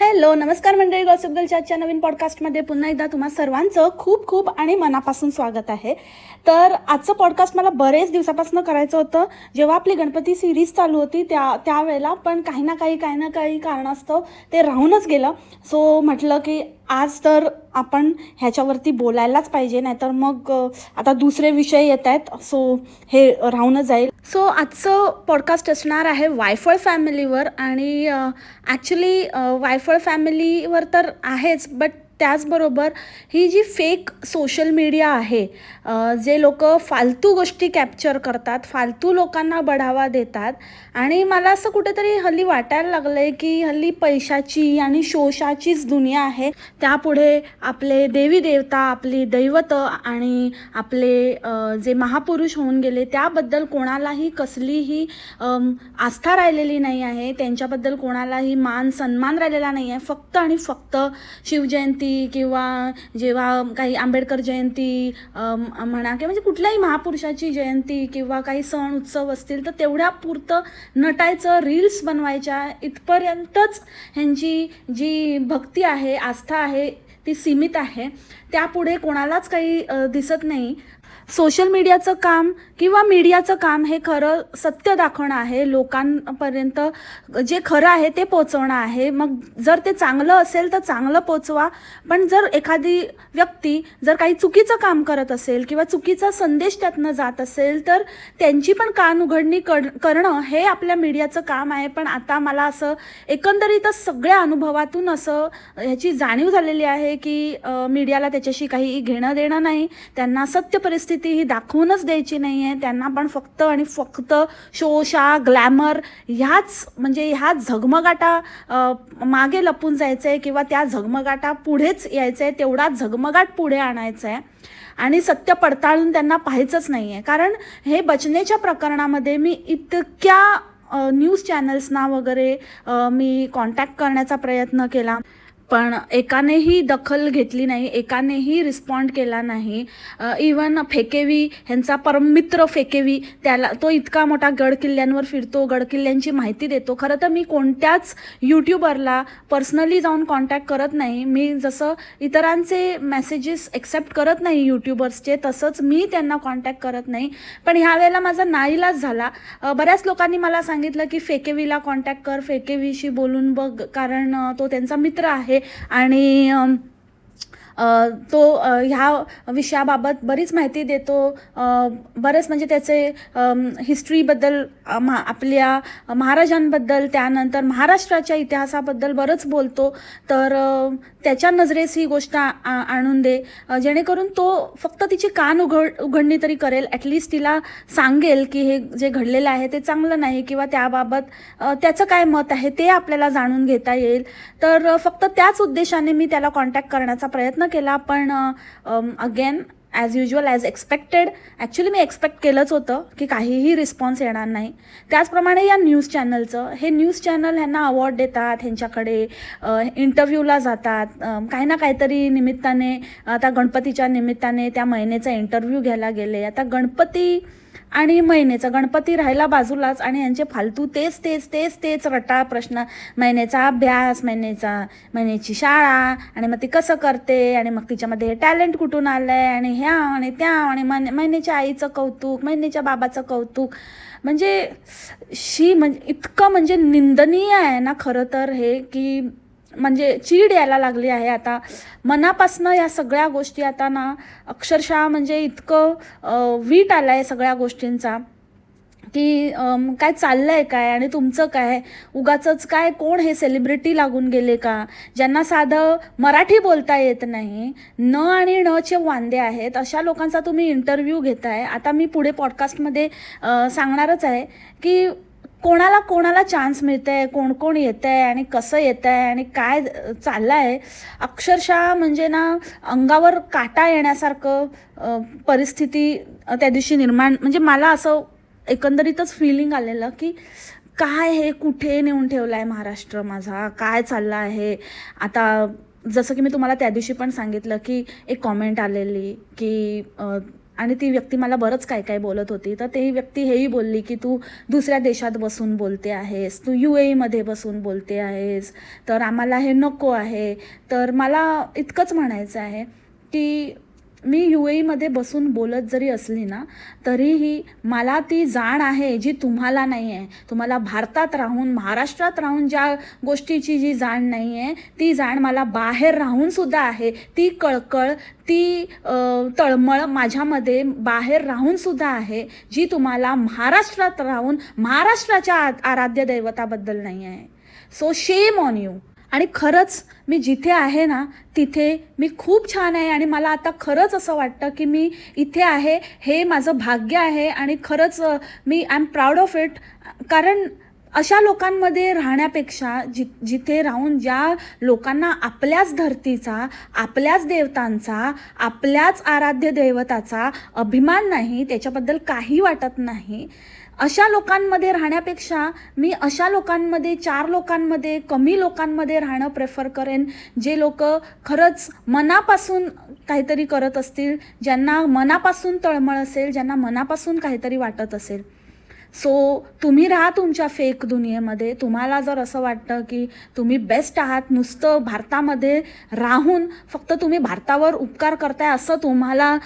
Hello नमस्कार मंडळी gossip गर्लच्या आजच्या नवीन पॉडकास्टमध्ये पुन्हा एकदा तुम्हा सर्वांचं खूप खूप आणि मनापासून स्वागत आहे. तर आजचं पॉडकास्ट मला बरेच दिवसापासून करायचं होतं. जेव्हा आपली गणपती सिरीज चालू होती त्या त्यावेळेला पण काही ना काही काही ना काही कारणास्तव ते राहूनच गेलं. सो म्हटलं की आज तर आपण ह्याच्यावरती बोलायलाच पाहिजे नाहीतर मग आता दुसरे विषय येत आहेत सो हे राहूनच जाईल. सो आजचं पॉडकास्ट असणार आहे वायफळ फॅमिलीवर आणि ॲक्च्युली वायफळ फॅमिलीवर तर आहेच बट त्याचबरोबर ही जी फेक सोशल मीडिया आहे जे लोक फालतू गोष्टी कॅप्चर करतात फालतू लोकांना बढावा देतात आणि मला असं कुठेतरी हल्ली वाटायला लागलं आहे की हल्ली पैशाची आणि शोषाचीच दुनिया आहे. त्यापुढे आपले देवी देवता आपली दैवतं आणि आपले जे महापुरुष होऊन गेले त्याबद्दल कोणालाही कसलीही आस्था राहिलेली नाही आहे. त्यांच्याबद्दल कोणालाही मान सन्मान राहिलेला नाही आहे. फक्त आणि फक्त शिवजयंती किंवा जेव्हा काही आंबेडकर जयंती म्हणा किंवा म्हणजे कुठल्याही महापुरुषाची जयंती किंवा काही सण उत्सव असतील तर तेवढ्या पुरतं नटायचं रील्स बनवायच्या इथपर्यंतच ह्यांची जी भक्ती आहे आस्था आहे ती सीमित आहे. त्यापुढे कोणालाच काही दिसत नाही. सोशल मीडियाचं काम किंवा मीडियाचं काम हे खरं सत्य दाखवणं आहे लोकांपर्यंत जे खरं आहे ते पोचवणं आहे. मग जर ते चांगलं असेल तर चांगलं पोचवा. पण जर एखादी व्यक्ती जर काही चुकीचं काम करत असेल किंवा चुकीचा संदेश त्यातनं जात असेल तर त्यांची पण कान उघडणी कर करणं हे आपल्या मीडियाचं काम आहे. पण आता मला असं एकंदरीतच सगळ्या अनुभवातून असं ह्याची जाणीव झालेली आहे की मीडियाला त्याच्याशी काही घेणं देणं नाही. त्यांना सत्य परिस्थिती ही दाखवूनच द्यायची नाही आहे त्यांना पण फक्त आणि फक्त शोशा ग्लॅमर ह्याच म्हणजे ह्या झगमगाटा मागे लपून जायचं आहे किंवा त्या झगमगाटा पुढेच यायचं आहे तेवढा झगमगाट पुढे आणायचा आहे आणि सत्य पडताळून त्यांना पाहायचंच नाही आहे कारण हे बचनेच्या प्रकरणामध्ये मी इतक्या न्यूज चॅनल्सना वगैरे मी कॉन्टॅक्ट करण्याचा प्रयत्न केला. पण एकानेही दखल घेतली नाही एकानेही रिस्पॉन्ड केला नाही. इवन फेकेवी ह्यांचा परममित्र फेकेवी त्याला तो इतका मोठा गड किल्ल्यांवर फिरतो गडकिल्ल्यांची माहिती देतो. खरं तर मी कोणत्याच यूट्यूबरला पर्सनली जाऊन कॉन्टॅक्ट करत नाही. मी जसं इतरांचे मेसेजेस एक्सेप्ट करत नाही यूट्यूबर्सचे तसंच मी त्यांना कॉन्टॅक्ट करत नाही. पण ह्या वेळेला माझा नाईलाज झाला. बऱ्याच लोकांनी मला सांगितलं की फेकेवीला कॉन्टॅक्ट कर फेकेवीशी बोलून बघ. कारण तो त्यांचा मित्र आहे. आणि तो ह्या विषयाबाबत बरीच माहिती देतो. बरंच बरेच म्हणजे त्याचे हिस्ट्रीबद्दल मा आपल्या महाराजांबद्दल त्यानंतर महाराष्ट्राच्या इतिहासाबद्दल बरंच बोलतो. तर त्याच्या नजरेस ही गोष्ट आ- आणून दे. जेणेकरून तो फक्त तिची कान उघड उघडणी तरी करेल. ॲटलिस्ट तिला सांगेल की हे जे घडलेलं आहे ते चांगलं नाही किंवा त्याबाबत त्याचं काय मत आहे ते आपल्याला जाणून घेता येईल. तर फक्त त्याच उद्देशाने मी त्याला कॉन्टॅक्ट करण्याचा प्रयत्न केला पण again as usual as expected actually मी एक्सपेक्ट केलंच होतं की काहीही रिस्पॉन्स येणार नाही. त्याचप्रमाणे या न्यूज चॅनलचं हे न्यूज चॅनल ह्यांना अवॉर्ड देतात ह्यांच्याकडे इंटरव्ह्यूला जातात काही ना काहीतरी निमित्ताने आता गणपतीच्या निमित्ताने त्या महिन्याचा इंटरव्ह्यू घ्यायला गेले आता गणपती आणि महिन्याचा गणपती राहिला बाजूलाच आणि यांचे फालतू तेच तेच तेच तेच रटाळ प्रश्न. महिन्याचा अभ्यास महिन्याचा महिन्याची शाळा आणि मग ती कसं करते आणि मग तिच्यामध्ये हे टॅलेंट कुठून आलं आहे आणि ह्या आणि त्या आणि मन महिन्याच्या आईचं कौतुक महिन्याच्या बाबाचं कौतुक. म्हणजे शी म्हणजे इतकं म्हणजे निंदनीय आहे ना खरं तर हे की म्हणजे चीड यायला लागली आहे आता. मनापासनं या सगळ्या गोष्टी आता ना अक्षरशः म्हणजे इतकं वीट आलं आहे सगळ्या गोष्टींचा की काय चाललं आहे काय आणि तुमचं काय? उगाचंच काय कोण हे सेलिब्रिटी लागून गेले का? ज्यांना साधं मराठी बोलता येत नाही न आणि नचे वांदे आहेत. अशा लोकांचा तुम्ही इंटरव्ह्यू घेताय. आता मी पुढे पॉडकास्टमध्ये सांगणारच आहे की कोणाला कोणाला चान्स मिळतं आहे कोण कोण येतं आहे आणि कसं येतं आहे आणि काय चाललं आहे अक्षरशः म्हणजे ना अंगावर काटा येण्यासारखं परिस्थिती त्या दिवशी निर्माण म्हणजे मला असं एकंदरीतच फिलिंग आलेलं की काय हे कुठे नेऊन ठेवलं आहे महाराष्ट्र माझा? काय चाललं आहे? आता जसं की मी तुम्हाला त्या दिवशी पण सांगितलं की एक कॉमेंट आलेली की आणि ती व्यक्ती मला बरंच काय काय बोलत होती. तर ती व्यक्ती हेही बोलली की तू दुसऱ्या देशात बसून बोलते आहेस. तू यू एमध्ये बसून बोलते आहेस. तर आम्हाला हे नको आहे. तर मला इतकंच म्हणायचं आहे की मी यू एमध्ये बसून बोलत जरी असली ना तरीही मला ती जाण आहे जी तुम्हाला नाही आहे. तुम्हाला भारतात राहून महाराष्ट्रात राहून ज्या गोष्टीची जी जाण नाही आहे ती जाण मला बाहेर राहूनसुद्धा आहे. ती कळकळ ती तळमळ माझ्यामध्ये बाहेर राहूनसुद्धा आहे जी तुम्हाला महाराष्ट्रात राहून महाराष्ट्राच्या आ- आराध्य दैवताबद्दल नाही आहे. सो शेम ऑन यू आणि खरंच मी जिथे आहे ना तिथे मी खूप छान आहे आणि मला आता खरंच असं वाटतं की मी इथे आहे हे माझं भाग्य आहे आणि खरंच मी I am proud of it कारण अशा लोकांमध्ये राहण्यापेक्षा जि जिथे राहून ज्या लोकांना आपल्याच धरतीचा आपल्याच देवतांचा आपल्याच आराध्य दैवताचा अभिमान नाही त्याच्याबद्दल काही वाटत नाही अशा लोकांमध्ये राहण्यापेक्षा मी अशा लोकांमध्ये चार लोकांमध्ये कमी लोकांमध्ये राहणं प्रेफर करेन. जे लोक खरंच मनापासून काहीतरी करत असतील ज्यांना मनापासून तळमळ असेल ज्यांना मनापासून काहीतरी वाटत असेल. सो तुम्ही राहा तुमच्या फेक दुनियेमध्ये. तुम्हाला जर असं वाटतं की तुम्ही बेस्ट आहात नुसतं भारतामध्ये राहून फक्त तुम्ही भारतावर उपकार करताय असं तुम्हाला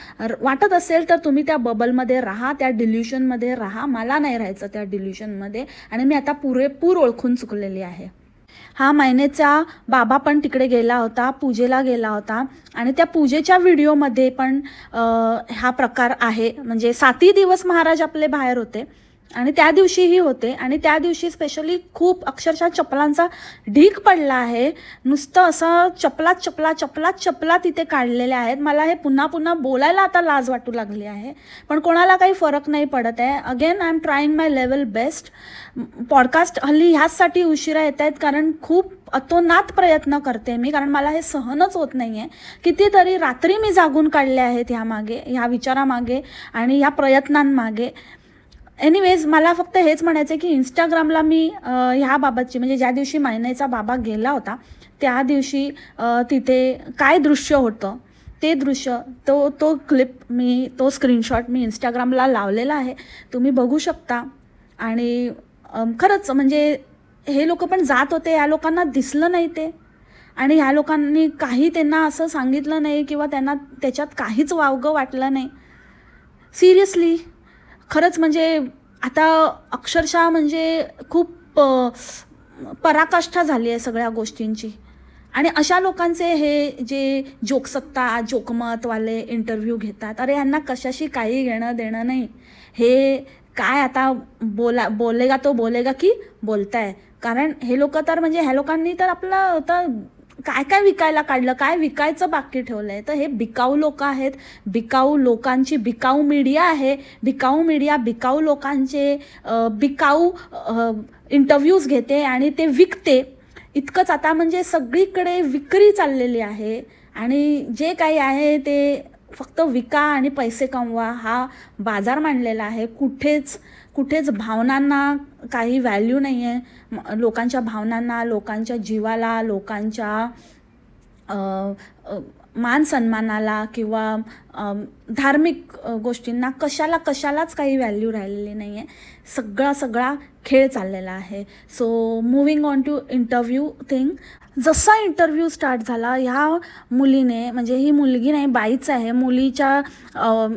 वाटत असेल तर तुम्ही त्या बबलमध्ये राहा त्या डिल्युशनमध्ये राहा. मला नाही राहायचं त्या डिल्युशनमध्ये आणि मी आता पुरेपूर ओळखून चुकलेली आहे. हा मायनेचा बाबा पण तिकडे गेला होता पूजेला गेला होता आणि त्या पूजेच्या व्हिडिओमध्ये पण हा प्रकार आहे. म्हणजे सातही दिवस महाराज आपले बाहेर होते. आणि त्या दिवशीही होते. आणि त्या दिवशी स्पेशली खूप अक्षरशः चपलांचा ढीक पडला आहे. नुसतं असं चपलात चपला चपलात चपला तिथे काढलेल्या आहेत. मला हे पुन्हा पुन्हा बोलायला आता लाज वाटू लागली आहे. पण कोणाला काही फरक नाही पडत आहे. Again I am trying my level best podcast हल्ली ह्याचसाठी उशिरा येत आहेत कारण खूप अतोनात प्रयत्न करते मी. कारण मला हे सहनच होत नाही आहे कितीतरी रात्री मी जागून काढले आहेत ह्यामागे ह्या विचारामागे आणि ह्या प्रयत्नांमागे. एनिवेज मला फक्त हेच म्हणायचं आहे की इंस्टाग्रामला मी ह्याबाबतची ह्या बाबतची म्हणजे ज्या दिवशी मायनेचा बाबा गेला होता त्या दिवशी तिथे काय दृश्य होतं ते दृश्य तो तो क्लिप मी तो स्क्रीनशॉट मी इंस्टाग्रामला लावलेला आहे. तुम्ही बघू शकता. आणि खरंच म्हणजे हे लोक पण जात होते या लोकांना दिसलं नाही ते. आणि ह्या लोकांनी काही त्यांना असं सांगितलं नाही किंवा त्यांना त्याच्यात काहीच वावगं वाटलं नाही. सिरियसली खरंच म्हणजे आता अक्षरशः म्हणजे खूप पराकाष्ठा झाली आहे सगळ्या गोष्टींची. आणि अशा लोकांचे हे जे जोकसत्ता जोकमतवाले इंटरव्ह्यू घेतात अरे यांना कशाशी काही घेणं देणं नाही. हे काय आता बोला बोलेगा तो बोलेगा की बोलताय. कारण हे लोक तर म्हणजे ह्या लोकांनी तर आपलं आता काय काय विकायला काढलं काय विकायचं बाकी ठेवलंय? तर हे बिकाऊ लोक आहेत. बिकाऊ लोकांची बिकाऊ मीडिया आहे. बिकाऊ मीडिया बिकाऊ लोकांचे बिकाऊ इंटरव्ह्यूज घेते आणि ते विकते. इतकंच आता म्हणजे सगळीकडे विक्री चाललेली आहे आणि जे काही आहे ते फक्त विका आणि पैसे कमवा हा बाजार मांडलेला आहे. कुठेच कुठेच भावनांना काही व्हॅल्यू नाही आहे लोकांच्या भावनांना लोकांच्या जीवाला लोकांच्या मान सन्मानाला किंवा धार्मिक गोष्टींना कशाला कशालाच काही व्हॅल्यू राहिलेली नाही आहे सगळा सगळा खेळ चाललेला आहे so moving on to interview thing जसा इंटरव्ह्यू स्टार्ट झाला ह्या मुलीने म्हणजे ही मुलगी नाही बाईच आहे मुलीच्या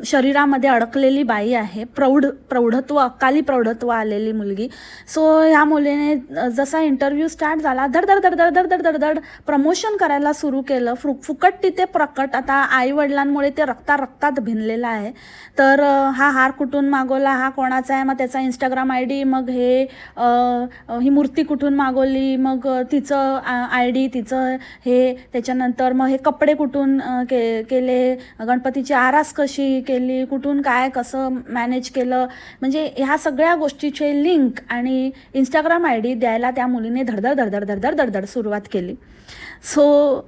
शरीरामध्ये अडकलेली बाई आहे प्रौढ प्रौढत्व अकाली प्रौढत्व आलेली मुलगी सो ह्या मुलीने जसा इंटरव्ह्यू स्टार्ट झाला धडधड धडधड धडधड धडधड प्रमोशन करायला सुरू केलं फुक फुकट तिथे प्रकट आता आईवडिलांमुळे ते रक्त रक्तात भिनलेला आहे. तर हा हार कुठून मागवला हा कोणाचा आहे? मग त्याचा इंस्टाग्राम आय डी मग हे ही मूर्ती कुठून मागवली? मग तिचं आय डी तिचं हे त्याच्यानंतर मग हे कपडे कुठून के केले? गणपतीची आरास कशी केली? कुठून काय कसं मॅनेज केलं? म्हणजे ह्या सगळ्या गोष्टीचे लिंक आणि इंस्टाग्राम आय डी द्यायला त्या मुलीने धडधड धडधड धडधड धडधड सुरुवात केली. सो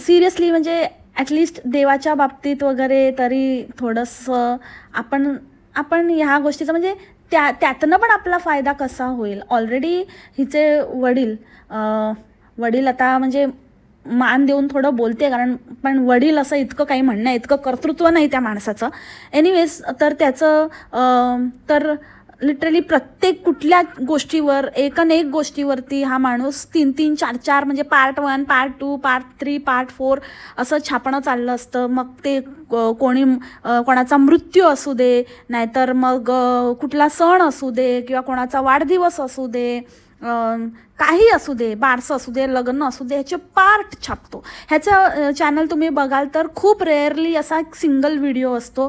सिरियसली म्हणजे ॲटलिस्ट देवाच्या बाबतीत वगैरे तरी थोडंसं आपण आपण ह्या गोष्टीचं म्हणजे त्या त्यातनं पण आपला फायदा कसा होईल? ऑलरेडी हिचे वडील वडील आता म्हणजे मान देऊन थोडं बोलते कारण पण वडील असं इतकं काही म्हणणं इतकं कर्तृत्व नाही त्या माणसाचं. एनिवेज तर त्याचं तर लिटरली प्रत्येक कुठल्या गोष्टीवर एक न एक गोष्टीवरती हा माणूस तीन तीन चार चार म्हणजे part one part two part three part four असं छापणं चाललं असतं. मग ते कोणी कोणाचा मृत्यू असू दे नाहीतर मग कुठला सण असू दे किंवा कोणाचा वाढदिवस असू दे काही असू दे बारसं असू दे लग्न असू दे ह्याचे पार्ट छापतो. ह्याचं चॅनल तुम्ही बघाल तर खूप रेअरली असा एक सिंगल व्हिडिओ असतो.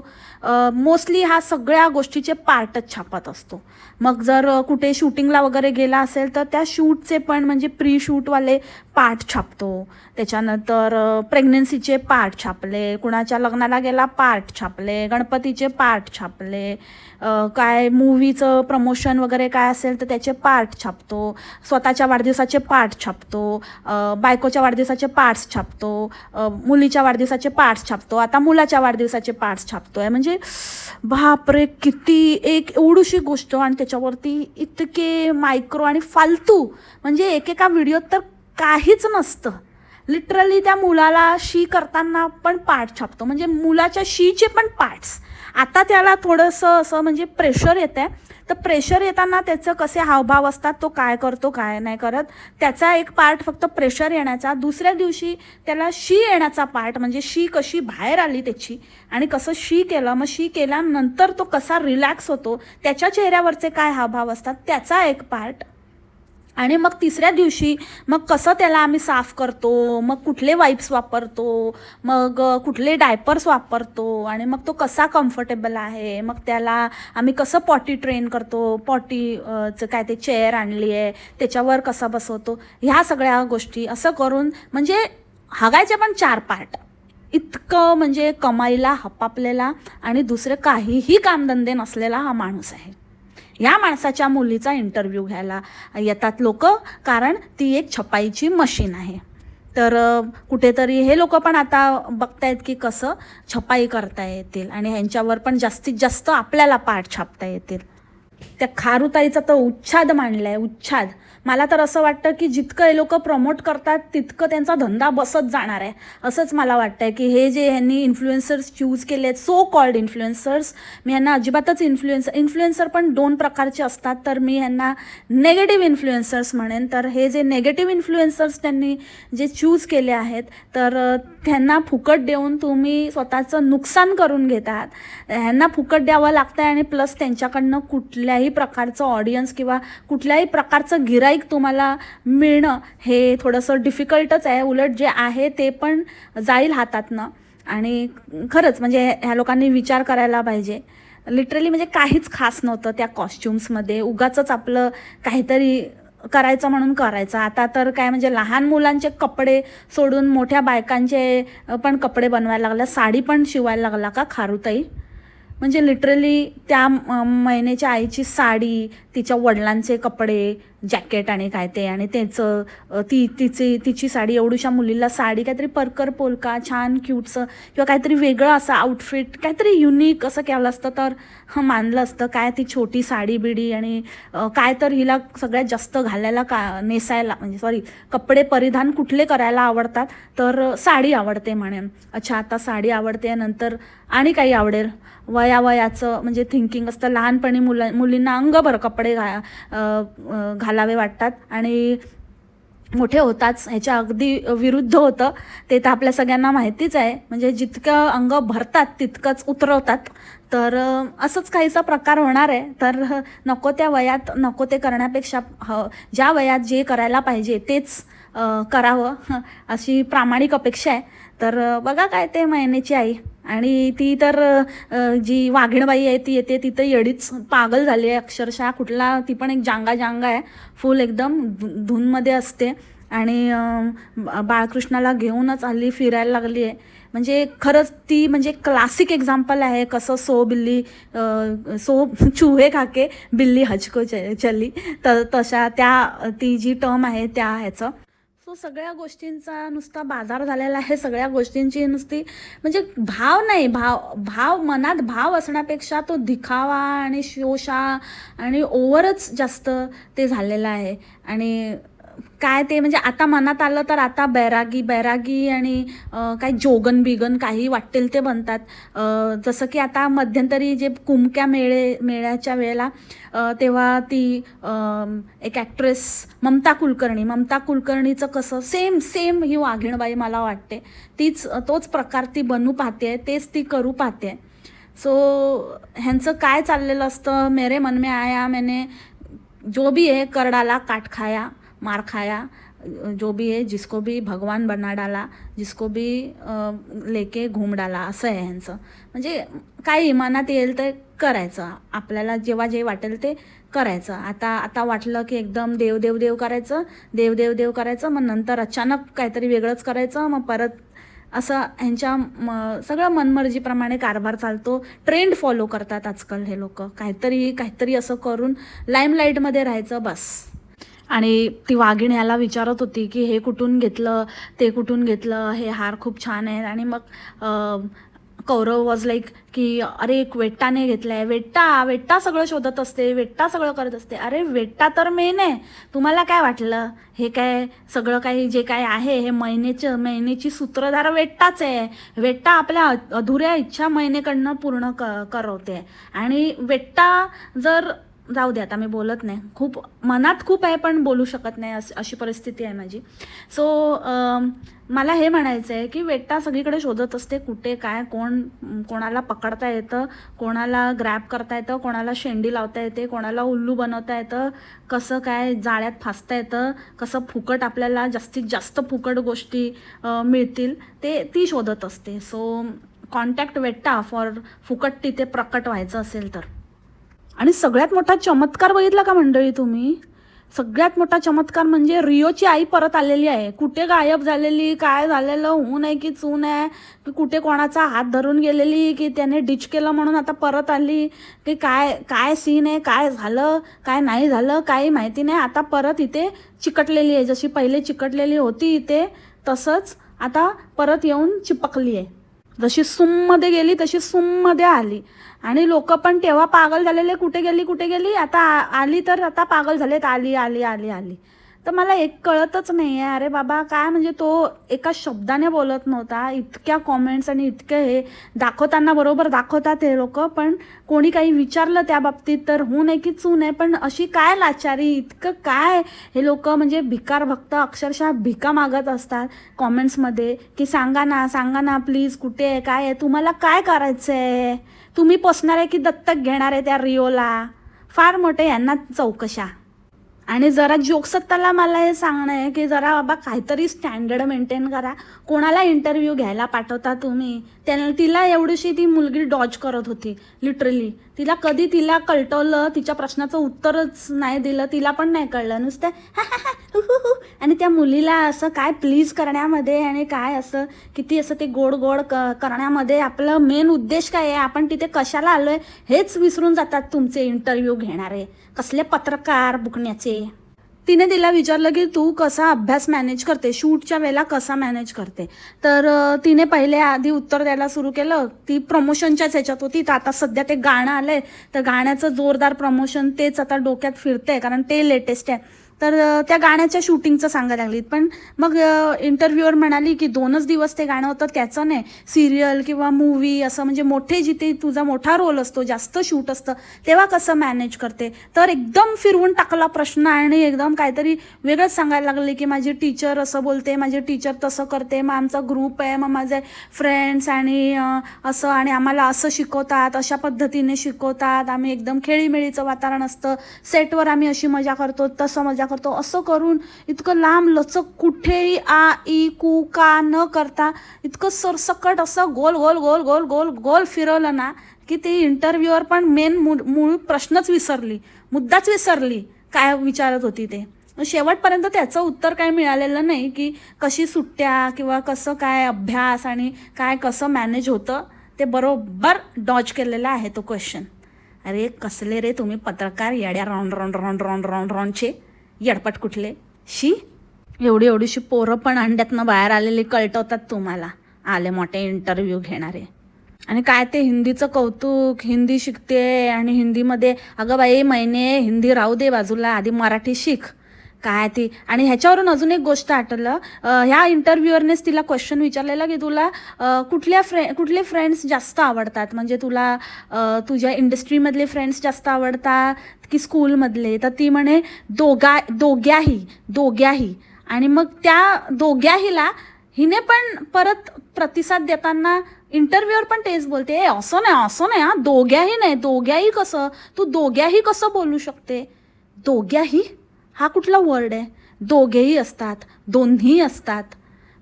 मोस्टली हा सगळ्या गोष्टीचे पार्टच छापत असतो. मग जर कुठे शूटिंगला वगैरे गेला असेल तर त्या शूटचे पण म्हणजे प्री शूटवाले पार्ट छापतो. त्याच्यानंतर प्रेग्नन्सीचे पार्ट छापले कुणाच्या लग्नाला गेला पार्ट छापले गणपतीचे पार्ट छापले काय मूवीचं प्रमोशन वगैरे काय असेल तर त्याचे पार्ट छापतो. स्वतःच्या वाढदिवसाचे पार्ट छापतो बायकोच्या वाढदिवसाचे पार्ट्स छापतो मुलीच्या वाढदिवसाचे पार्ट्स छापतो आता मुलाच्या वाढदिवसाचे पार्ट्स छापतोय. म्हणजे बापरे किती एक एवढीशी गोष्ट आणि त्याच्यावरती इतके मायक्रो आणि फालतू. म्हणजे एकेका व्हिडिओत तर काहीच नसतं. लिटरली त्या मुलाला शी करताना पण पार्ट छापतो. म्हणजे मुलाच्या शीचे पण पार्ट्स आता त्याला थोडंसं असं म्हणजे प्रेशर येतं आहे तर प्रेशर येताना त्याचं कसे हावभाव असतात तो काय करतो काय नाही करत त्याचा एक पार्ट फक्त प्रेशर येण्याचा दुसऱ्या दिवशी त्याला शी येण्याचा पार्ट म्हणजे शी कशी बाहेर आली त्याची आणि कसं शी केलं मग शी केल्यानंतर तो कसा रिलॅक्स होतो त्याच्या चेहऱ्यावरचे काय हावभाव असतात त्याचा एक पार्ट आणि मग तिसऱ्या दिवशी मग कसं त्याला आम्ही साफ करतो मग कुठले वाईप्स वापरतो मग कुठले डायपर्स वापरतो आणि मग तो कसा कम्फर्टेबल आहे मग त्याला आम्ही कसं पॉटी ट्रेन करतो पॉटीचं काय ते चेअर आणली आहे त्याच्यावर कसा बसवतो ह्या सगळ्या गोष्टी असं करून म्हणजे हगायचे पण चार पार्ट इतकं म्हणजे कमाईला हपापलेला आणि दुसरं काहीही कामधंदे नसलेला हा माणूस आहे. या माणसाच्या मुलीचा इंटरव्ह्यू घ्यायला येतात लोक कारण ती एक छपाईची मशीन आहे. तर कुठेतरी हे लोक पण आता बघतायत की कसं छपाई करता येतील आणि ह्यांच्यावर पण जास्तीत जास्त आपल्याला पाठ छापता येतील. त्या खारुताईचा तर उच्छाद मांडलाय उच्छाद. मला तर असं वाटतं की जितकं हे लोक प्रमोट करतात तितकं त्यांचा धंदा बसत जाणार आहे. असंच मला वाटतंय की हे जे ह्यांनी इन्फ्लुएन्सर्स चूज केले आहेत सो कॉल्ड इन्फ्लुएन्सर्स मी ह्यांना अजिबातच इन्फ्लुएन्सर इन्फ्लुएन्सर पण दोन प्रकारचे असतात. तर मी ह्यांना नेगेटिव्ह इन्फ्लुएन्सर्स म्हणेन. तर हे जे नेगेटिव्ह इन्फ्लुएन्सर्स त्यांनी जे चूज केले आहेत तर त्यांना फुकट देऊन तुम्ही स्वतःचं नुकसान करून घेतात. ह्यांना फुकट द्यावं लागतं आहे आणि प्लस त्यांच्याकडनं कुठल्या कुठल्याही प्रकारचं ऑडियन्स किंवा कुठल्याही प्रकारचं गिराईक तुम्हाला मिळणं हे थोडंसं डिफिकल्टच आहे. उलट जे आहे ते पण जाईल हातातनं. आणि खरंच म्हणजे ह्या लोकांनी विचार करायला पाहिजे. लिटरली म्हणजे काहीच खास नव्हतं त्या कॉस्ट्युम्समध्ये उगाच आपलं काहीतरी करायचं म्हणून करायचं. आता तर काय म्हणजे लहान मुलांचे कपडे सोडून मोठ्या बायकांचे पण कपडे बनवायला लागल्या. साडी पण शिवायला लागला का खारुताई? म्हणजे लिटरली त्या महिन्याच्या आईची साडी तिच्या वडिलांचे कपडे जॅकेट आणि काय ते आणि त्याचं ती तिची तिची साडी एवढीशा मुलीला साडी काहीतरी परकर पोलका छान क्यूटचं किंवा काहीतरी वेगळं असं आउटफिट काहीतरी युनिक असं केलं असतं तर हं, मानलं असतं. काय ती छोटी साडी बिडी आणि काय तर हिला सगळ्यात जास्त घालायला का नेसायला म्हणजे सॉरी कपडे परिधान कुठले करायला आवडतात? तर साडी आवडते म्हणे. अच्छा आता साडी आवडते नंतर आणि काही आवडेल? वयावयाचं म्हणजे थिंकिंग असतं. लहानपणी मुला मुलींना अंगभर कपडे कपडे घा घालावे वाटतात आणि मोठे होताच ह्याच्या अगदी विरुद्ध होतं. ते तर आपल्या सगळ्यांना माहितीच आहे. म्हणजे जितकं अंग भरतात तितकंच उतरवतात. तर असंच काहीसा प्रकार होणार आहे. तर नको त्या वयात नको ते करण्यापेक्षा ह ज्या वयात जे करायला पाहिजे तेच करावं हं, अशी प्रामाणिक अपेक्षा आहे. तर बघा काय ते महिन्याची आई. आणि ती तर जी वाघिणबाई आहे ती येते तिथं येडीच पागल झाली आहे अक्षरशः. कुठला ती पण एक जांगा जांगा आहे. फुल एकदम धूनमध्ये असते. आणि बाळकृष्णाला घेऊनच हल्ली फिरायला लागली आहे. म्हणजे खरंच ती म्हणजे क्लासिक एक्झाम्पल आहे. कसं सो बिल्ली सो चुहे खाके बिल्ली हजको च- चली. तर तशा त्या ती जी टर्म आहे त्या ह्याचं. सो सगळ्या गोष्टींचा नुसता बाजार झालेला आहे. सगळ्या गोष्टींची नुसती म्हणजे भाव नाही. भाव भाव मनात भाव असण्यापेक्षा तो दिखावा आणि शोषा आणि ओव्हरच जास्त ते झालेलं आहे. आणि काय ते म्हणजे आता मनात आलं तर आता बैरागी बैरागी आणि काही काय जोगन बिगन काही वाटेल ते बनतात. जसं की आता मध्यंतरी जे कुमक्या मेळे मेळ्याच्या वेळेला तेव्हा ती एक ॲक्ट्रेस ममता कुलकर्णी ममता कुलकर्णीचं कसं सेम सेम ही वाघिणबाई मला वाटते. तीच तोच प्रकार ती बनू पाहते तेच ती करू पाहते. सो ह्यांचं काय चाललेलं असतं मेरे मन में आया मैंने जो भी है कर डाला काट खाया. मार खाया जो भी है जिसको भी भगवान बना डाला जिसको भी लेके घूम डाला असं आहे ह्यांचं. म्हणजे काही मनात येईल ते करायचं. आपल्याला जेव्हा जे वाटेल ते करायचं. आता आता वाटलं की एकदम देव देव देव करायचं देव देव देव करायचं मग नंतर अचानक काहीतरी वेगळंच करायचं मग परत असं ह्यांच्या म सगळं मनमर्जीप्रमाणे कारभार चालतो. ट्रेंड फॉलो करतात आजकाल हे लोक. काहीतरी काहीतरी असं करून लाईमलाईटमध्ये राहायचं बस. आणि ती वाघीण ह्याला विचारत होती की हे कुठून घेतलं? ते कुठून घेतलं? हे हार खूप छान आहे आणि मग कौरव वॉज लाईक की अरे एक वेट्टाने आहे वेट्टा वेट्टा सगळं शोधत असते. वेट्टा सगळं करत असते. अरे वेट्टा तर मेन आहे. तुम्हाला काय वाटलं? हे काय सगळं काही जे काय आहे हे महिन्याचं महिनेची सूत्रधार वेट्टाच आहे. वेट्टा आपल्या अधुऱ्या इच्छा महिनेकडनं पूर्ण क करवते. आणि वेट्टा जर जाऊ दे आता मी बोलत नाही. खूप मनात खूप आहे पण बोलू शकत नाही अशी अशी परिस्थिती आहे माझी. सो मला हे म्हणायचं आहे की वेट्टा सगळीकडे शोधत असते कुठे काय कोण कोणाला पकडता येतं कोणाला ग्रॅप करता येतं कोणाला शेंडी लावता येते कोणाला उल्लू बनवता येतं कसं काय जाळ्यात फासता येतं कसं फुकट आपल्याला जास्तीत जास्त फुकट गोष्टी मिळतील ते ती शोधत असते. सो कॉन्टॅक्ट वेट्टा फॉर फुकट तिथे प्रकट व्हायचं असेल तर. आणि सगळ्यात मोठा चमत्कार बघितला का मंडळी तुम्ही? सगळ्यात मोठा चमत्कार म्हणजे रिओची आई परत आलेली आहे. कुठे गायब झालेली काय झालेलं ऊन आहे की चून आहे की कुठे कोणाचा हात धरून गेलेली की त्याने डिच केलं म्हणून आता परत आली की काय काय सीन आहे काय झालं काय नाही झालं काही माहिती नाही. आता परत इथे चिकटलेली आहे. जशी पहिले चिकटलेली होती इथे तसंच आता परत येऊन चिपकली आहे. जशी सुममध्ये गेली तशी सुममध्ये आली. आणि लोक पण तेव्हा पागल झालेले कुठे गेली कुठे गेली? आता आ- आली तर आता पागल झालेत. आली आली आली आली. तर मला एक कळतच नाही आहे अरे बाबा काय म्हणजे तो एका शब्दाने बोलत नव्हता. इतक्या कॉमेंट्स आणि इतके हे दाखवताना बरोबर दाखवतात हे लोक पण कोणी काही विचारलं त्या बाबतीत तर होऊ नये की चू नये. पण अशी काय लाचारी इतकं काय हे लोक म्हणजे भिकार भक्त अक्षरशः भिका मागत असतात कॉमेंट्समध्ये की सांगा ना सांगा ना प्लीज कुठे आहे काय आहे तुम्हाला काय करायचं आहे तुम्ही पोसणार आहे की दत्तक घेणार आहे त्या रिओला? फार मोठे यांना चौकशा. आणि जरा जोकसत्ताला मला हे सांगणं आहे की जरा बाबा काहीतरी स्टँडर्ड मेंटेन करा. कोणाला इंटरव्ह्यू घ्यायला पाठवता तुम्ही? त्या तिला एवढीशी ती मुलगी डॉज करत होती लिटरली तिला कधी तिला कळटवलं तिच्या प्रश्नाचं उत्तरच नाही दिलं तिला पण नाही कळलं. नुसतं आणि त्या मुलीला असं काय प्लीज करण्यामध्ये आणि काय असं किती असं ते गोड गोड क करण्यामध्ये आपलं मेन उद्देश काय आहे? आपण तिथे कशाला आलोय? हेच विसरून जातात तुमचे इंटरव्ह्यू घेणारे. कसले पत्रकार बुकण्याचे. तिने तिला विचारलं की तू कसा अभ्यास मॅनेज करते? शूटच्या वेळेला कसा मॅनेज करते? तर तिने पहिले आधी उत्तर द्यायला सुरू केलं. ती प्रमोशनच्याच ह्याच्यात होती. तर आता सध्या ते गाणं आलंय. तर गाण्याचं जोरदार प्रमोशन तेच आता डोक्यात फिरतंय. कारण ते लेटेस्ट आहे. तर त्या गाण्याच्या शूटिंगचं सांगायला लागली पण मग इंटरव्ह्यूवर म्हणाली की दोनच दिवस ते गाणं होतं त्याचं नाही. सिरियल किंवा मूवी असं म्हणजे मोठे जिथे तुझा मोठा रोल असतो जास्त शूट असतं तेव्हा कसं मॅनेज करते? तर एकदम फिरवून टाकला प्रश्न आणि एकदम काहीतरी वेगळंच सांगायला लागले की माझी टीचर असं बोलते माझी टीचर तसं करते मग आमचा ग्रुप आहे मग माझे फ्रेंड्स आणि असं आणि आम्हाला असं शिकवतात अशा पद्धतीने शिकवतात. आम्ही एकदम खेळीमेळीचं वातावरण असतं. सेटवर आम्ही अशी मजा करतो तसं मजा करतो. असं करून इतकं लांब लचक कुठेही आ ई कू का न करता इतकं सरसकट असं गोल गोल गोल गोल गोल गोल फिरवलं ना की ती इंटरव्ह्यूवर पण मेन मूळ प्रश्नच विसरली. मुद्दाच विसरली. काय विचारत होती ते? शेवटपर्यंत त्याचं उत्तर काय मिळालेलं नाही की कशी सुट्ट्या किंवा कसं काय अभ्यास आणि काय कसं मॅनेज होतं ते बरोबर डॉज केलेलं आहे तो क्वेश्चन अरे कसले रे तुम्ही पत्रकार येड्या round round round round round राऊंडचे येडपट कुठले? शी? एवढी एवढीशी पोरं पण अंड्यातनं बाहेर आलेली कळटवतात तुम्हाला. आले मोठे इंटरव्ह्यू घेणारे. आणि काय ते हिंदीचं कौतुक हिंदी शिकते आणि हिंदीमध्ये अगं बाई महिने हिंदी राहू दे बाजूला आधी मराठी शिक. काय ती? आणि ह्याच्यावरून अजून एक गोष्ट आठवलं ह्या इंटरव्ह्युअरनेच तिला क्वेश्चन विचारलेला की तुला कुठल्या फ्रे कुठले फ्रेंड्स जास्त आवडतात? म्हणजे तुला तुझ्या इंडस्ट्रीमधले फ्रेंड्स जास्त आवडतात की स्कूलमधले तर ती म्हणे दोघा दोघ्याही दोघ्याही. आणि मग त्या दोघ्याहीला हिने पण परत प्रतिसाद देताना इंटरव्ह्यूवर पण तेच बोलते ए असं नाही असं नाही हा दोघ्याही नाही दोघ्याही कसं? तू दोघ्याही कसं बोलू शकते? दोघ्याही? हा कुठला वर्ड आहे? दोघेही असतात दोन्ही असतात.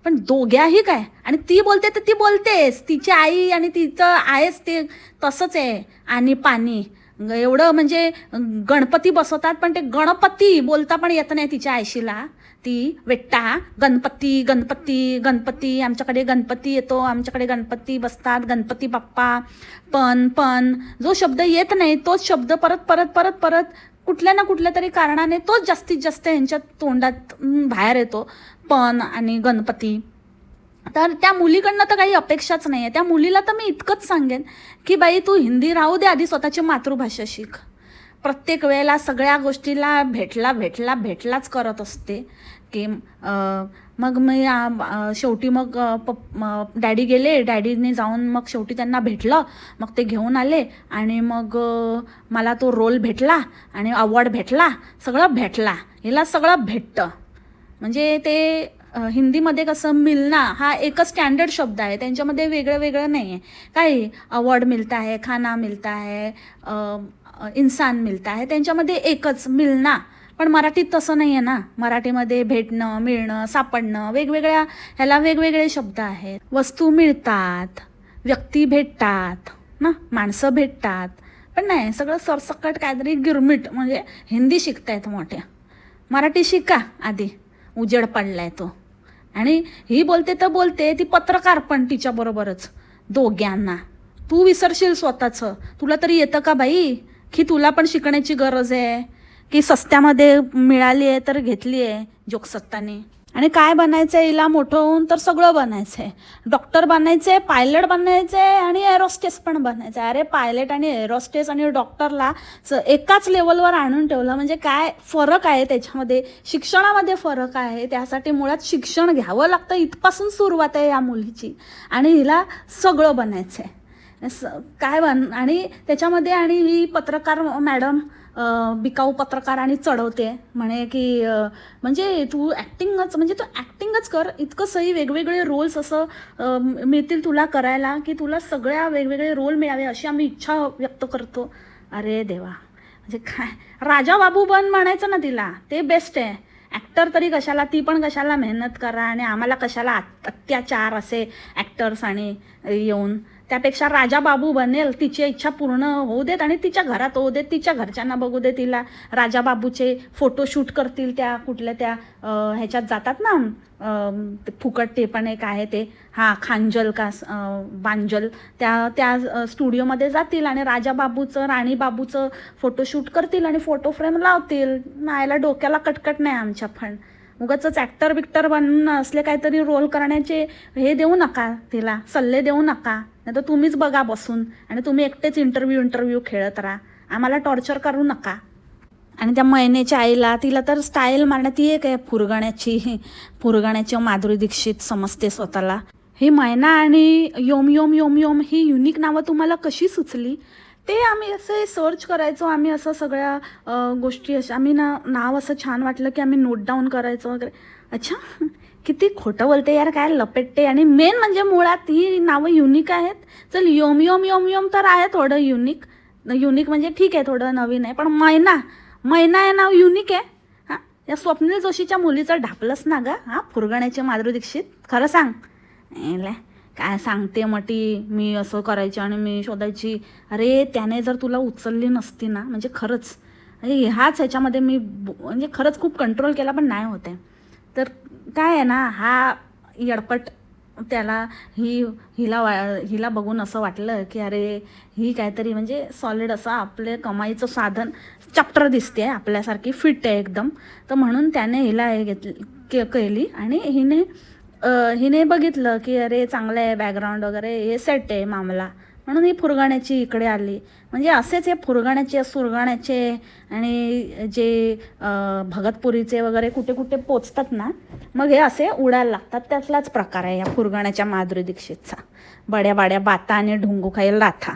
पण दोघ्याही काय? आणि ती बोलते तर ती बोलतेच. तिची आई आणि तिचं आहेच ते. तसंच आहे. आणि पाणी. एवढं म्हणजे गणपती बसवतात पण ते गणपती बोलता पण येत नाही तिच्या आयशीला ती वेट्टा गणपती गणपती गणपती आमच्याकडे गणपती येतो आमच्याकडे गणपती बसतात गणपती बाप्पा. पण पण जो शब्द येत नाही तोच शब्द परत परत परत परत कुठल्या ना कुठल्या तरी कारणाने तोच जास्तीत जास्त यांच्या तोंडात बाहेर येतो. पण आणि गणपती. तर त्या मुलीकडनं तर काही अपेक्षाच नाही आहे त्या मुलीला तर मी इतकंच सांगेन की बाई तू हिंदी राहू दे आधी स्वतःची मातृभाषा शिक. प्रत्येक वेळेला सगळ्या गोष्टीला भेटला भेटला भेटलाच करत असते. की मग मी शेवटी मग पप डॅडी गेले. डॅडीने जाऊन मग शेवटी त्यांना भेटलं. मग ते घेऊन आले आणि मग मला तो रोल भेटला आणि अवॉर्ड भेटला. सगळं भेटला. हिला सगळं भेटतं. म्हणजे ते हिंदीमध्ये कसं मिलना हा एकच स्टँडर्ड शब्द आहे. त्यांच्यामध्ये वेगळं वेगळं नाही आहे काही अवॉर्ड मिळता है खाना मिळता है इन्सान मिळता है त्यांच्यामध्ये एकच मिलना. पण मराठीत तसं नाही आहे ना. मराठीमध्ये भेटणं मिळणं सापडणं वेगवेगळ्या ह्याला वेगवेगळे शब्द आहेत. वस्तू मिळतात व्यक्ती भेटतात ना? माणसं भेटतात. पण नाही सगळं सरसकट काहीतरी गिरमिट म्हणजे हिंदी शिकतायत मोठ्या. मराठी शिका आधी उजेड पडलाय तो. आणि ही बोलते तर बोलते ती पत्रकार पण तिच्याबरोबरच दोघ्यांना. तू विसरशील स्वतःचं. तुला तरी येतं का बाई? की तुला पण शिकण्याची गरज आहे? की सस्त्यामध्ये मिळाली आहे तर घेतली आहे जोगसत्ताने आणि काय बनायचं आहे? हिला मोठं होऊन तर सगळं बनायचं आहे डॉक्टर बनायचं आहे पायलट बनायचं आहे आणि एरोस्टेस पण बनायचं आहे अरे पायलट आणि एरोस्टेस आणि डॉक्टरला स एकाच लेवलवर आणून ठेवलं. म्हणजे काय फरक आहे त्याच्यामध्ये? शिक्षणामध्ये फरक आहे. त्यासाठी मुळात शिक्षण घ्यावं लागतं. इथपासून सुरुवात आहे या मुलीची. आणि हिला सगळं बनायचं आहे स काय बन आणि त्याच्यामध्ये आणि ही पत्रकार मॅडम बिकाऊ पत्रकार आणि चढवते म्हणे की म्हणजे तू ॲक्टिंगच म्हणजे तू ॲक्टिंगच कर इतकं सही वेगवेगळे रोल्स असं मिळतील तुला करायला की तुला सगळ्या वेगवेगळे रोल मिळावे अशी आम्ही इच्छा व्यक्त करतो. अरे देवा. म्हणजे काय राजा बाबू बन म्हणायचं ना तिला ते बेस्ट आहे. ॲक्टर तरी कशाला ती पण कशाला मेहनत करा आणि आम्हाला कशाला अत्याचार असे ॲक्टर्स आणि येऊन त्यापेक्षा राजा बाबू बनेल तिची इच्छा पूर्ण होऊ देत आणि तिच्या घरात होऊ देत तिच्या घरच्यांना बघू दे तिला. राजा बाबूचे फोटोशूट करतील त्या कुठल्या त्या ह्याच्यात जातात ना फुकट ते पण एक आहे ते. हां खांजल का बांजल. त्या त्या स्टुडिओमध्ये जातील आणि राजा बाबूचं राणी बाबूचं फोटोशूट करतील आणि फोटो फ्रेम लावतील. नायला डोक्याला कटकट नाही आमच्या पण. उगाच ॲक्टर बिक्टर बनून असले काहीतरी रोल करण्याचे हे देऊ नका तिला सल्ले देऊ नका. नाही तर तुम्हीच बघा बसून आणि तुम्ही एकटेच इंटरव्ह्यू इंटरव्ह्यू खेळत राहा. आम्हाला टॉर्चर करू नका. आणि त्या मैनेच्या आईला तिला तर स्टाईल मारण्यात ती एक आहे फुरगण्याची फुरगण्याची माधुरी दीक्षित समजते स्वतःला. ही मैना आणि योम योम योम योम ही युनिक नावं तुम्हाला कशी सुचली? ते आम्ही असे सर्च करायचो आम्ही असं सगळ्या गोष्टी अशा आम्ही ना नाव असं छान वाटलं की आम्ही नोट डाऊन करायचो वगैरे. अच्छा. किती खोटं बोलते यार काय लपेटते. आणि मेन म्हणजे मुळात ही नावं युनिक आहेत. चल योम योम योम योम तर आहे थोडं युनिक युनिक म्हणजे ठीक आहे थोडं नवीन आहे. पण मैना मैना हे नाव युनिक आहे. हां या स्वप्नील जोशीच्या मुलीचं ढापलंच ना गं. हां फुरगण्याचे माधुरी दीक्षित. खरं सांग. काय सांगते मटी मी असं करायची आणि मी शोधायची. अरे त्याने जर तुला उचलली नसती ना म्हणजे खरंच. म्हणजे ह्याच ह्याच्यामध्ये मी म्हणजे खरंच खूप कंट्रोल केला पण नाही होते तर काय आहे ना हा यडपट त्याला ही हिला वा हिला बघून असं वाटलं की अरे ही काहीतरी म्हणजे सॉलिड असं आपले कमाईचं साधन चॅप्टर दिसते आपल्यासारखी फिट आहे एकदम. तर म्हणून त्याने हिला हे घेतली के केली आणि हिने हिने बघितलं की अरे चांगलं आहे बॅकग्राऊंड वगैरे हे सेट आहे मामला. म्हणून ही फुरगाण्याची इकडे आली. म्हणजे असेच हे फुरगाण्याचे सुरगाण्याचे आणि जे भगतपुरीचे वगैरे कुठे कुठे पोचतात ना मग हे असे उडायला लागतात. त्यातलाच प्रकार आहे या फुरगाण्याच्या माधुरी दीक्षितचा. बड्या बाड्या बाता आणि ढुंगू खाईल लाथा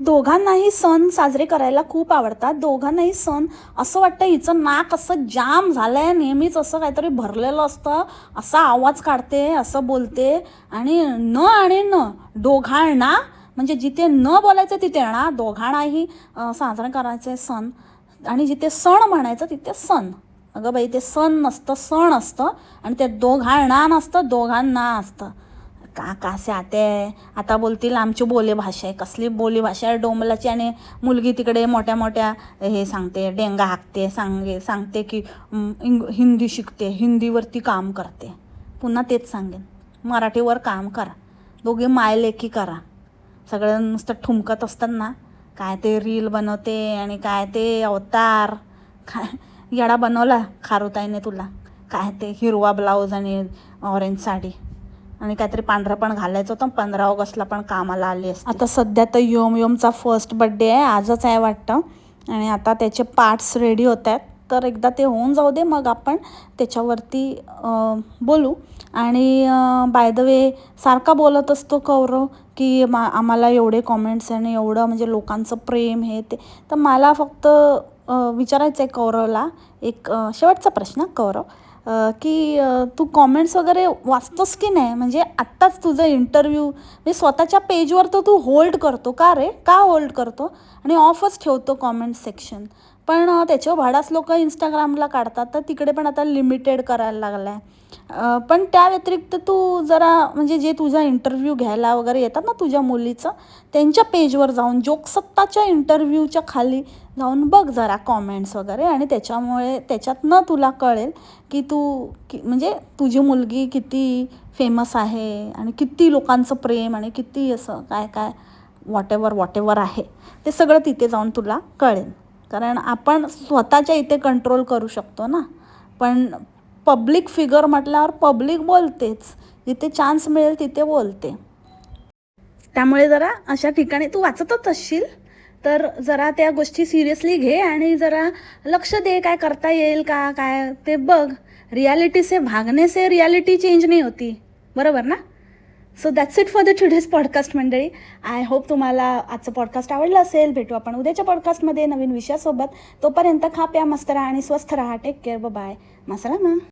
दोघांनाही सण साजरे करायला खूप आवडतात. दोघांनाही सण असं वाटतं हिचं नाक असं जाम झालंय नेहमीच असं काहीतरी भरलेलं असतं. असा आवाज काढते असं बोलते आणि न आणि न दोघांना म्हणजे जिथे न बोलायचं तिथे ना दोघांनाही साजरा करायचे सण. आणि जिथे सण म्हणायचं तिथे सण. अगं बाई ते सण नसतं सण असतं. आणि ते दोघांना नसतं दोघांना असतं. का कासे आते? आता बोलतील आमची बोली भाषा आहे. कसली बोली भाषा आहे? डोंबलाची आणि मुलगी तिकडे मोठ्या मोठ्या हे सांगते डेंगा हाकते सांगे सांगते की इंग हिंदी शिकते हिंदीवरती काम करते. पुन्हा तेच सांगेन. मराठीवर काम करा. दोघे मायलेखी करा. सगळं नुसतं ठुमकत असतात ना काय ते रील बनवते आणि काय ते अवतार काय येडा बनवला खारुताईने तुला. काय ते हिरवा ब्लाऊज आणि ऑरेंज साडी. आणि काहीतरी पांढरा पण घालायचं होतं. पंधरा ऑगस्टला पण कामाला आली असते. आता सध्या तर योम योमचा फर्स्ट बड्डे आहे. आजच आहे वाटतं. आणि आता त्याचे पार्ट्स रेडी होत आहेत. तर एकदा ते होऊन जाऊ दे. मग आपण त्याच्यावरती बोलू. आणि बाय द वे सारखा बोलत असतो कौरव. की मा आम्हाला एवढे कॉमेंट्स आणि एवढं म्हणजे लोकांचं प्रेम हे ते तर मला फक्त विचारायचं आहे कौरवला एक शेवटचा प्रश्न कौरव की तू कॉमेंट्स वगैरे वाचतोस की नाही? म्हणजे आत्ताच तुझं इंटरव्ह्यू म्हणजे स्वतःच्या पेजवर तर तू होल्ड करतो का रे? का होल्ड करतो? आणि ऑफच ठेवतो कॉमेंट सेक्शन पण त्याच्यावर भाडाच लोक इंस्टाग्रामला काढतात तर तिकडे पण आता लिमिटेड करायला लागलं आहे पण त्या व्यतिरिक्त तू जरा म्हणजे जे तुझा इंटरव्ह्यू घ्यायला वगैरे येतात ना तुझ्या मुलीचं त्यांच्या पेजवर जाऊन जोकसत्ताच्या इंटरव्ह्यूच्या खाली जाऊन बघ जरा कॉमेंट्स वगैरे आणि त्याच्यामुळे त्याच्यातनं तुला कळेल की तू की म्हणजे तुझी मुलगी किती फेमस आहे आणि किती लोकांचं प्रेम आणि किती असं काय काय वॉट एवर वॉट एवर आहे. ते सगळं तिथे जाऊन तुला कळेल. कारण आपण स्वतःच्या इथे कंट्रोल करू शकतो ना. पण पब्लिक फिगर म्हटल्यावर पब्लिक बोलतेच. जिथे चान्स मिळेल तिथे बोलते. त्यामुळे जरा अशा ठिकाणी तू वाचतच असशील. तर जरा त्या गोष्टी सिरियसली घे आणि जरा लक्ष दे काय करता येईल का काय ते बघ. रियालिटी से भागने से रियालिटी चेंज नाही होती. बरोबर ना? So that's it for the today's podcast मंडळी. आय होप तुम्हाला आजचं पॉडकास्ट आवडलं असेल. भेटू आपण उद्याच्या पॉडकास्टमध्ये नवीन विषयासोबत. तोपर्यंत खा प्या मस्त राहा आणि स्वस्थ राहा. टेक केअर बाय मसाला ना